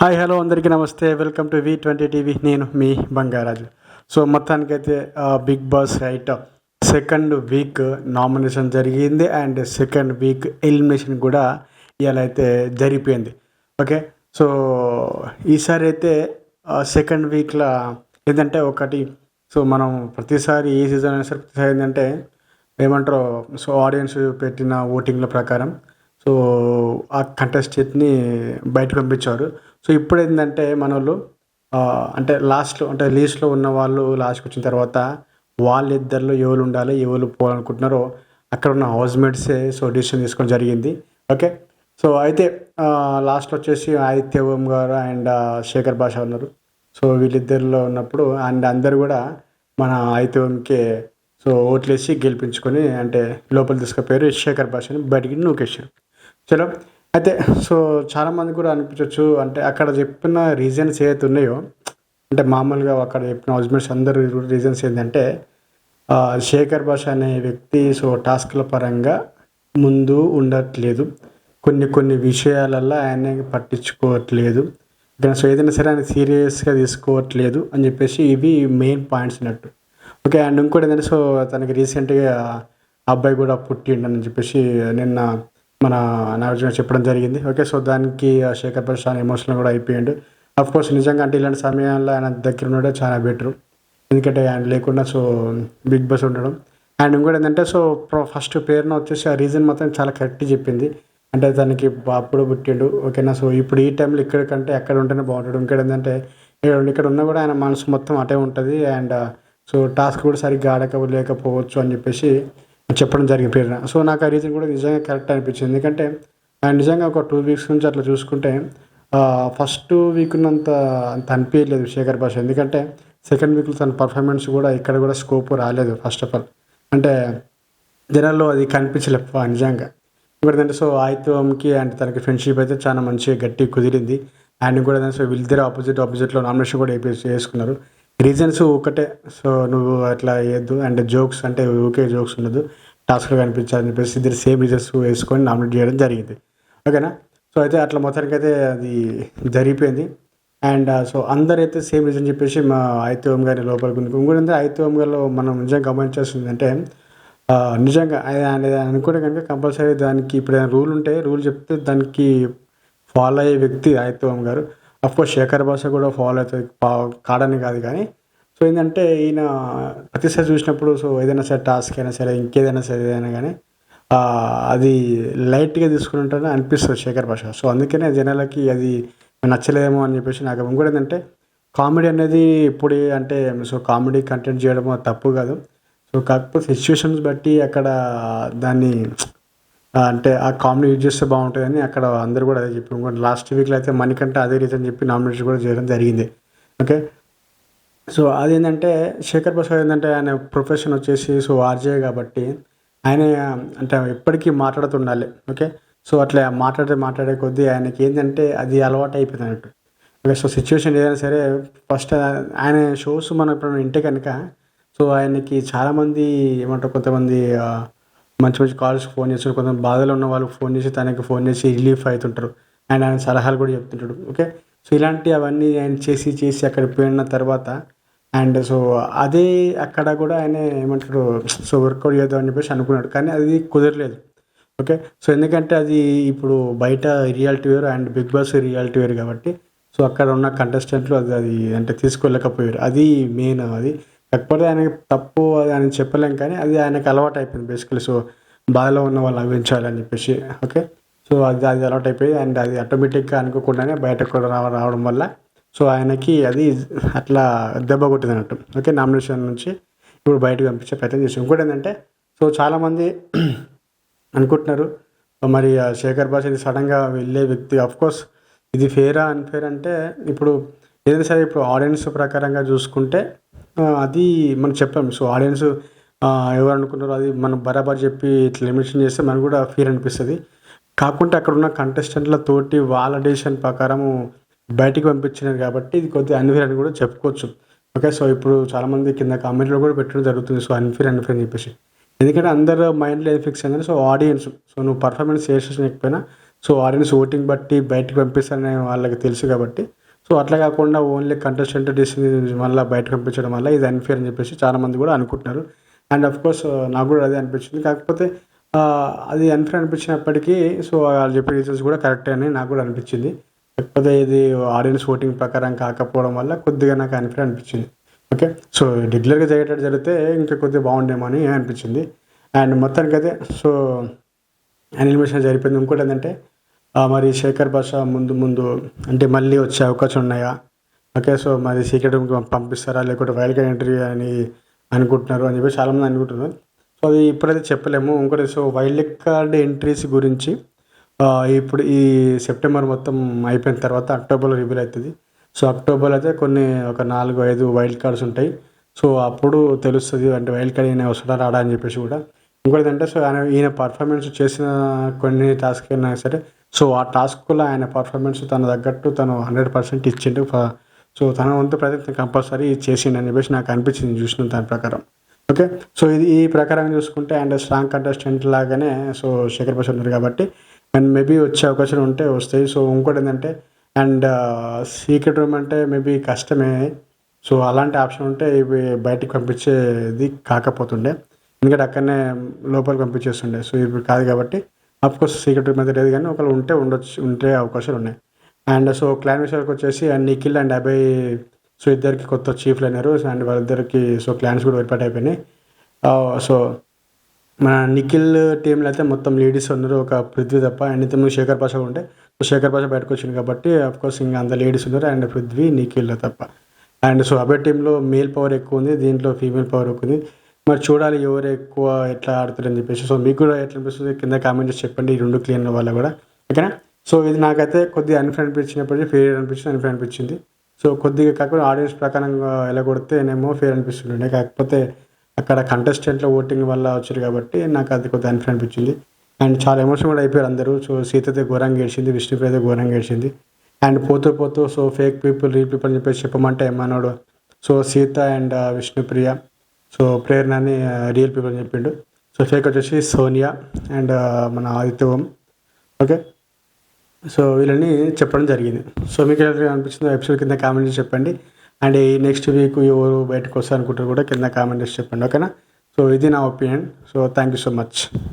Hi hello అందరికీ నమస్తే. Welcome to V twenty TV. నేను మీ బంగారాజు. సో మొత్తానికైతే big boss right second week nomination జరిగింది. అండ్ సెకండ్ వీక్ ఎలిమినేషన్ కూడా ఇలా అయితే జరిగిపోయింది. ఓకే? సో ఈసారి అయితే సెకండ్ వీక్లో ఏంటంటే ఒకటి సో మనం ప్రతిసారి ఏ సీజన్ అయినా సరే ప్రతిసారి ఏంటంటే ఏమంటారు సో ఆడియన్స్ పెట్టిన ఓటింగ్ల ప్రకారం సో ఆ కంటెస్టెంట్ని బయటకు పంపించారు. సో ఇప్పుడు ఏంటంటే మన వాళ్ళు అంటే లాస్ట్లో అంటే లీస్ట్లో ఉన్న వాళ్ళు లాస్ట్కి వచ్చిన తర్వాత వాళ్ళిద్దరిలో ఎవరు ఉండాలి ఎవరు పోవాలనుకుంటున్నారో అక్కడ ఉన్న హౌస్ మేట్సే సో డిసిషన్ తీసుకోవడం జరిగింది. ఓకే? సో అయితే లాస్ట్ వచ్చేసి ఆదిత్య ఓం గారు అండ్ శేఖర్ భాష ఉన్నారు. సో వీళ్ళిద్దరిలో ఉన్నప్పుడు అండ్ అందరు కూడా మన ఆదిత్య ఓంకే సో ఓట్లేసి గెలిపించుకొని అంటే లోపల తీసుకుపోయారు శేఖర్ భాషని బయటికి నూకేశారు. చలో అయితే సో చాలామంది కూడా అనిపించవచ్చు అంటే అక్కడ చెప్పిన రీజన్స్ ఏదైతే ఉన్నాయో అంటే మామూలుగా అక్కడ చెప్పిన హస్బెండ్స్ అందరూ రీజన్స్ ఏంటంటే శేఖర్ భాష అనే వ్యక్తి సో టాస్క్ల పరంగా ముందు ఉండట్లేదు. కొన్ని కొన్ని విషయాలలో ఆయన పట్టించుకోవట్లేదు. సో ఏదైనా సరే ఆయన సీరియస్గా తీసుకోవట్లేదు అని చెప్పేసి ఇవి మెయిన్ పాయింట్స్ అన్నట్టు ఓకే అండ్ ఇంకోటి ఏంటంటే సో తనకి రీసెంట్గా అబ్బాయి కూడా పుట్టిండని చెప్పేసి నిన్న మన నాగార్జున చెప్పడం జరిగింది. ఓకే సో దానికి ఆ శేఖర్ భాష చాలా ఎమోషనల్ కూడా అయిపోయాడు. అఫ్ కోర్స్ నిజంగా అంటే ఇలాంటి సమయాల్లో ఆయన దగ్గర ఉండడం చాలా బెటర్ ఎందుకంటే ఆయన లేకుండా సో బిగ్ బాస్ ఉండడం. అండ్ ఇంకోటి ఏంటంటే సో ఫస్ట్ పేరున వచ్చేసి ఆ రీజన్ మాత్రం చాలా కరెక్ట్ చెప్పింది. అంటే తనకి అప్పుడు పుట్టిండు. ఓకేనా సో ఇప్పుడు ఈ టైంలో ఇక్కడ కంటే అక్కడ ఉంటేనే బాగుంటాడు. ఇంకోటి ఏంటంటే ఇక్కడ ఇక్కడ ఉన్నా కూడా ఆయన మనసు మొత్తం అటే ఉంటుంది. అండ్ సో టాస్క్ కూడా సరిగ్గా ఆడక లేకపోవచ్చు అని చెప్పేసి చెప్పడం జరిగింది ప్రేరణ సో నాకు ఆ రీజన్ కూడా నిజంగా కరెక్ట్ అనిపించింది. ఎందుకంటే ఆయన నిజంగా ఒక టూ వీక్స్ నుంచి అట్లా చూసుకుంటే ఫస్ట్ వీక్ ఉన్నంత అంత అనిపించలేదు శేఖర్ భాష. ఎందుకంటే సెకండ్ వీక్లో తన పర్ఫార్మెన్స్ కూడా ఇక్కడ కూడా స్కోప్ రాలేదు ఫస్ట్ ఆఫ్ ఆల్. అంటే జనాల్లో అది కనిపించలేదు నిజంగా. ఇంకోటి సో ఆయిత్వంకి అండ్ తనకి ఫ్రెండ్షిప్ అయితే చాలా మంచిగా గట్టి కుదిరింది. అండ్ కూడా సో వీళ్ళిద్దరు ఆపోజిట్ ఆపోజిట్లో నామినేషన్ కూడా వేసుకున్నారు. రీజన్స్ ఒకటే. సో నువ్వు అట్లా వేయద్దు అండ్ జోక్స్ అంటే ఊకే జోక్స్ ఉండదు. టాస్క్లో కనిపించాలని చెప్పేసి ఇద్దరు సేమ్ రీజన్స్ వేసుకొని నామినేట్ చేయడం జరిగింది. ఓకేనా? సో అయితే అట్లా మొత్తానికి అయితే అది జరిగిపోయింది. అండ్ సో అందరైతే సేమ్ రీజన్ చెప్పేసి మా ఐతోం గారి లోపలికి ఇంకోటి అంటే ఐతోం గారిలో మనం నిజంగా గమనించాల్సింది అంటే నిజంగా అనుకుంటే కనుక కంపల్సరీ దానికి ఇప్పుడు ఏదైనా రూల్ ఉంటే రూల్ చెప్తే దానికి ఫాలో అయ్యే వ్యక్తి ఆదిత్యం గారు. అఫ్కోర్స్ శేఖర్ భాష కూడా ఫాలో అవుతుంది పా- కాడని కాదు కానీ సో ఏంటంటే ఈయన ప్రతిసారి చూసినప్పుడు సో ఏదైనా సరే టాస్క్ అయినా సరే ఇంకేదైనా సరే ఏదైనా కానీ అది లైట్గా తీసుకుని ఉంటారని అనిపిస్తుంది శేఖర్ భాష సో అందుకనే జనాలకి అది నచ్చలేదేమో అని చెప్పేసి నాకు ఇంకోటి ఏంటంటే కామెడీ అనేది ఇప్పుడు అంటే సో కామెడీ కంటెంట్ చేయడం తప్పు కాదు. సో కాకపోతే సిచ్యువేషన్స్ బట్టి అక్కడ దాన్ని అంటే ఆ కామెడీ యూజ్ చేస్తే బాగుంటుందని అక్కడ అందరూ కూడా అదే చెప్పి లాస్ట్ వీక్లో అయితే మణికంటే అదే రీజన్ చెప్పి నామినేషన్ కూడా చేయడం జరిగింది. ఓకే? సో అదేంటంటే శేఖర్ ప్రసాద్ ఏంటంటే ఆయన ప్రొఫెషన్ వచ్చేసి సో ఆర్జే కాబట్టి ఆయన అంటే ఎప్పటికీ మాట్లాడుతుండాలి. ఓకే? సో అట్లా మాట్లాడే మాట్లాడే కొద్దీ ఆయనకి ఏంటంటే అది అలవాటు అయిపోయింది అన్నట్టు. ఓకే? సో సిచ్యువేషన్ ఏదైనా సరే ఫస్ట్ ఆయన షోస్ మనం ఇప్పుడు వింటే కనుక సో ఆయనకి చాలామంది ఏమంటారు కొంతమంది మంచి మంచి కాల్స్ ఫోన్ చేస్తారు కొంత బాధలో ఉన్న వాళ్ళకి ఫోన్ చేసి తనకి ఫోన్ చేసి రిలీఫ్ అవుతుంటారు. అండ్ ఆయన సలహాలు కూడా చెప్తుంటాడు. ఓకే సో ఇలాంటి అవన్నీ ఆయన చేసి చేసి అక్కడ పోయిన తర్వాత అండ్ సో అదే అక్కడ కూడా ఆయన ఏమంటారు సో వర్కౌట్ చేద్దాం అని చెప్పేసి అనుకున్నాడు. కానీ అది కుదరలేదు. ఓకే సో ఎందుకంటే అది ఇప్పుడు బయట రియాలిటీ వేరు అండ్ బిగ్ బాస్ రియాలిటీ వేరు కాబట్టి సో అక్కడ ఉన్న కంటెస్టెంట్లు అది అది అంటే తీసుకోలేకపోయారు. అది మెయిన్ అది. కాకపోతే ఆయనకి తప్పు అది ఆయన చెప్పలేం కానీ అది ఆయనకి అలవాటు అయిపోయింది బేసికలీ సో బాధలో ఉన్న వాళ్ళు నవ్వించాలని చెప్పేసి. ఓకే సో అది అది అలవాటు అయిపోయి అండ్ అది ఆటోమేటిక్గా అనుకోకుండానే బయటకు కూడా రావ రావడం వల్ల. సో ఆయనకి అది అట్లా దెబ్బ కొట్టింది అన్నట్టు ఓకే నామినేషన్ నుంచి ఇప్పుడు బయటకు పంపించే ప్రయత్నం చేసి ఇంకోటి ఏంటంటే సో చాలామంది అనుకుంటున్నారు మరి శేఖర్ భాష ఇది సడన్గా వెళ్ళే వ్యక్తి. కోర్స్ ఇది ఫేరా అన్ఫేర్ అంటే ఇప్పుడు ఏదైనా సరే ఇప్పుడు ఆడియన్స్ ప్రకారంగా చూసుకుంటే అది మనం చెప్పాం. సో ఆడియన్స్ ఎవరు అనుకున్నారో అది మనం బరాబర్ చెప్పి ఇట్లా లిమిటేషన్ చేస్తే మనకు కూడా ఫీల్ అనిపిస్తుంది. కాకుంటే అక్కడ ఉన్న కంటెస్టెంట్ల తోటి వాళ్ళ డెసిషన్ ప్రకారము బయటికి పంపించినారు కాబట్టి ఇది కొద్దిగా అన్ఫేర్ అని కూడా చెప్పుకోవచ్చు. ఓకే సో ఇప్పుడు చాలామంది కింద కామెంట్లో కూడా పెట్టడం జరుగుతుంది. సో అన్ఫేర్ అన్ఫేర్ అని చెప్పేసి. ఎందుకంటే అందరు మైండ్లో ఏది ఫిక్స్ అయిందని సో ఆడియన్స్ సో నువ్వు పర్ఫార్మెన్స్ చేసేసకపోయినా సో ఆడియన్స్ ఓటింగ్ బట్టి బయటకు పంపిస్తారని వాళ్ళకి తెలుసు కాబట్టి సో అట్లా కాకుండా ఓన్లీ కంటెస్టెంట్ డిసిషన్ మళ్ళీ బయట పంపించడం వల్ల ఇది అన్ఫేర్ అని చెప్పేసి చాలామంది కూడా అనుకుంటున్నారు. అండ్ అఫ్ కోర్స్ నాకు కూడా అదే అనిపించింది. కాకపోతే అది అన్ఫేర్ అనిపించినప్పటికీ సో వాళ్ళు చెప్పే రీజన్స్ కూడా కరెక్టే అని నాకు కూడా అనిపించింది. కాకపోతే ఇది ఆడియన్స్ ఓటింగ్ ప్రకారం కాకపోవడం వల్ల కొద్దిగా నాకు అన్ఫేర్ అనిపించింది. ఓకే సో రెగ్యులర్గా జరిగేటట్టు జరిగితే ఇంకా కొద్దిగా బాగుండేమో అని అనిపించింది. అండ్ మొత్తానికైతే సో యానిమేషన్ జరిపోయింది ఇంకోటి ఏంటంటే మరి శేఖర్ భాష ముందు ముందు అంటే మళ్ళీ వచ్చే అవకాశం ఉన్నాయా? ఓకే సో మరి సీక్రెట్ పంపిస్తారా? లేకుంటే వైల్డ్ ఎంట్రీ అని అనుకుంటున్నారు అని చెప్పి చాలామంది అనుకుంటున్నారు. సో అది ఇప్పుడైతే చెప్పలేము. ఇంకోటి సో వైల్డ్ కార్డ్ ఎంట్రీస్ గురించి ఇప్పుడు ఈ సెప్టెంబర్ మొత్తం అయిపోయిన తర్వాత అక్టోబర్లో రివీల్ అవుతుంది. సో అక్టోబర్లో అయితే కొన్ని ఒక నాలుగు ఐదు వైల్డ్ కార్డ్స్ ఉంటాయి. సో అప్పుడు తెలుస్తుంది అంటే వైల్డ్ కార్డ్ ఈయన వస్తుందా రాడా అని చెప్పేసి కూడా. ఇంకోటి అంటే సో ఆయన ఈయన పర్ఫార్మెన్స్ చేసిన కొన్ని టాస్క్ అయినా సరే సో ఆ టాస్క్లో ఆయన పర్ఫార్మెన్స్ తన తగ్గట్టు తను హండ్రెడ్ పర్సెంట్ ఇచ్చిండు. సో తన వంతు ప్రయత్నం కంపల్సరీ చేసిండు అని చెప్పేసి నాకు అనిపించింది చూసిన దాని ప్రకారం. ఓకే? సో ఇది ఈ ప్రకారం చూసుకుంటే అండ్ స్ట్రాంగ్ కంటెస్టెంట్ లాగానే సో శేఖర్ ప్రసాద్ ఉన్నారు కాబట్టి అండ్ మేబీ వచ్చే అవకాశాలు ఉంటే వస్తాయి. సో ఇంకోటి ఏంటంటే అండ్ సీక్రెట్ రూమ్ అంటే మేబీ కష్టమే. సో అలాంటి ఆప్షన్ ఉంటే ఇవి బయటికి పంపించేది కాకపోతుండే. ఎందుకంటే అక్కడనే లోపలికి పంపించేస్తుండే. సో ఇప్పుడు కాదు కాబట్టి కోర్స్ సీక్రెట్ రూమ్ లేదు కానీ ఒకవేళ ఉంటే ఉండొచ్చు ఉంటే అవకాశాలు ఉన్నాయి. అండ్ సో క్లాన్ విషయానికి వచ్చేసి and Nikhil and Abhay so ఇద్దరికి కొత్త చీఫ్లు అయినారు. అండ్ వాళ్ళిద్దరికి సో క్లాన్స్ కూడా ఏర్పాటు అయిపోయినాయి. Uh, సో మన నిఖిల్ టీంలో అయితే మొత్తం లేడీస్ ఉన్నారు ఒక పృథ్వీ తప్ప అండ్ ఇంతకుముందు శేఖర్ పాషా ఉంటే సో శేఖర్ పాషా బయటకు వచ్చింది కాబట్టి కోర్స్ ఇంకా అంత లేడీస్ ఉన్నారు అండ్ పృథ్వీ నిఖిల్ తప్ప. అండ్ సో అభయ్ టీంలో మేల్ పవర్ ఎక్కువ ఉంది దీంట్లో ఫీమేల్ పవర్ ఎక్కువ ఉంది. మరి చూడాలి ఎవరు ఎక్కువ ఎట్లా ఆడుతారని చెప్పేసి. సో మీకు కూడా ఎట్లా అనిపిస్తుంది? కింద కామెంట్ చేసి చెప్పండి. ఈ రెండు క్లియర్ వల్ల కూడా. ఓకేనా సో ఇది నాకైతే కొద్దిగా అన్ఫేర్ అనిపించినప్పటికీ ఫేర్ అనిపించింది అన్ఫేర్ అనిపించింది. సో కొద్దిగా కాకుండా ఆడియన్స్ ప్రకారంగా ఎలా కొడితే నేమో ఫేర్ అనిపిస్తుండే. కాకపోతే అక్కడ కంటెస్టెంట్ల ఓటింగ్ వల్ల వచ్చారు కాబట్టి నాకు అది కొద్దిగా అన్ఫేర్ అనిపించింది. అండ్ చాలా ఎమోషన్ కూడా అయిపోయారు అందరూ. సో సీత అయితే ఘోరంగా ఏడ్చింది విష్ణుప్రియ అయితే ఘోరంగా ఏడ్చింది. అండ్ పోతూ పోతూ so fake people reel people అని చెప్పేసి చెప్పమంటే ఏమన్నాడు so Seetha and Vishnupriya so ప్రేరణని real people అని చెప్పిండు. సో ఫేక్ వచ్చేసి సోనియా అండ్ మన ఆదిత్యవం ఓకే? సో వీళ్ళని చెప్పడం జరిగింది. సో మీకు ఎలా అనిపించిందో ఎపిసోడ్ కింద కామెంట్ చేసి చెప్పండి. అండ్ ఈ నెక్స్ట్ వీక్ ఎవరు బయటకు వస్తారనుకుంటారు కూడా కింద కామెంట్ చేసి చెప్పండి. ఓకేనా? సో ఇది నా opinion. So thank you so much.